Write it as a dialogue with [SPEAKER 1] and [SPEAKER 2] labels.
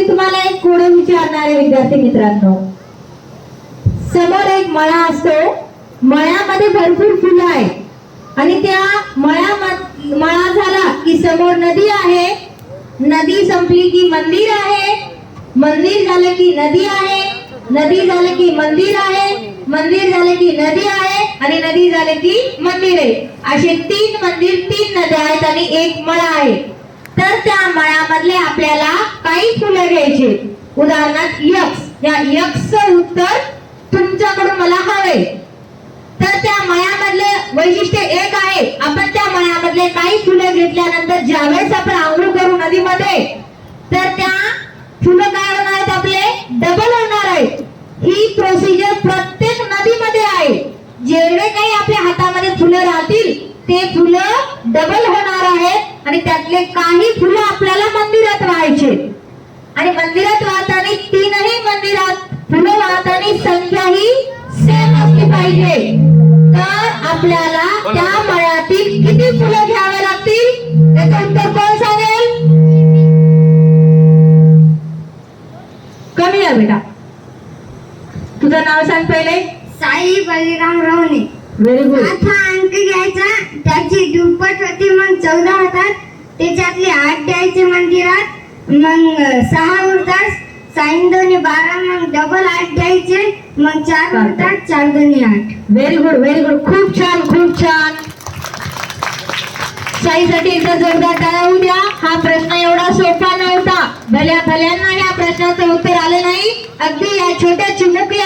[SPEAKER 1] मी तुम्हाला एक कोड विचारणारे विद्यार्थी मित्रांनो. समोर एक मळा असतो. मळ्यामध्ये भरपूर फुलं आहेत. आणि त्या मळ्या मळा झाला की समोर नदी आहे. नदी संपली की मंदिर आहे. मंदिर झालं की नदी आहे. नदी झालं की मंदिर आहे. मंदिर झालं की नदी आहे. आणि नदी झालं की मंदिर आहे. असे तीन मंदिर तीन नद्या आहेत आणि एक मळा आहे. तर त्या मळ्यामधले आपल्याला काही फुलं घ्यायची. उदाहरणार्थ यक्ष. या यक्षचं उत्तर तुमच्याकडून मला हवे. तर त्या मयामधले वैशिष्ट्य एक आहे. आपण त्या मयामधले काही फुलं घेतल्यानंतर ज्यावेळेस आपण आंघोळ करू नदीमध्ये तर त्या फुलं काय होणार आहेत आपले? डबल होणार आहेत. ही प्रोसिजर प्रत्येक नदीमध्ये आहे. जेवढे काही आपल्या हातामध्ये फुलं राहतील ते फुलं डबल होणार आहेत. आणि त्यातले काही फुलं आपल्याला मंदिरात राहायचे. आणि मंदिरात वाहताना तीनही मंदिरात फुलं वाहताना संख्या ही सेम असली पाहिजे. तर आपल्याला त्या मळ्यातील किती फुलं घ्यावे लागतील? त्याचं उत्तर कोण सांगेल? कमी आहे बेटा. तुझं नाव सांग पहिले.
[SPEAKER 2] साई बलिराम रावणे.
[SPEAKER 1] व्हेरी गुड
[SPEAKER 2] आता अंक घ्यायचा. त्याची दुप्पट होती मग चौदा होतात. त्याच्यातले आठ द्यायचे मंदिरात. मग सहा उरतात साईन दोन्ही बारा मग डबल आठ द्यायचे. मग चार उरतात चार दोन्ही आठ.
[SPEAKER 1] व्हेरी गुड व्हेरी गुड खूप छान खूप छान. साईसाठी एकदा जोरदार होऊ द्या. हा प्रश्न एवढा सोपा नव्हता. भल्या भल्यांना या प्रश्नाचं उत्तर आले नाही. अगदी या छोट्या चिमुकल्याने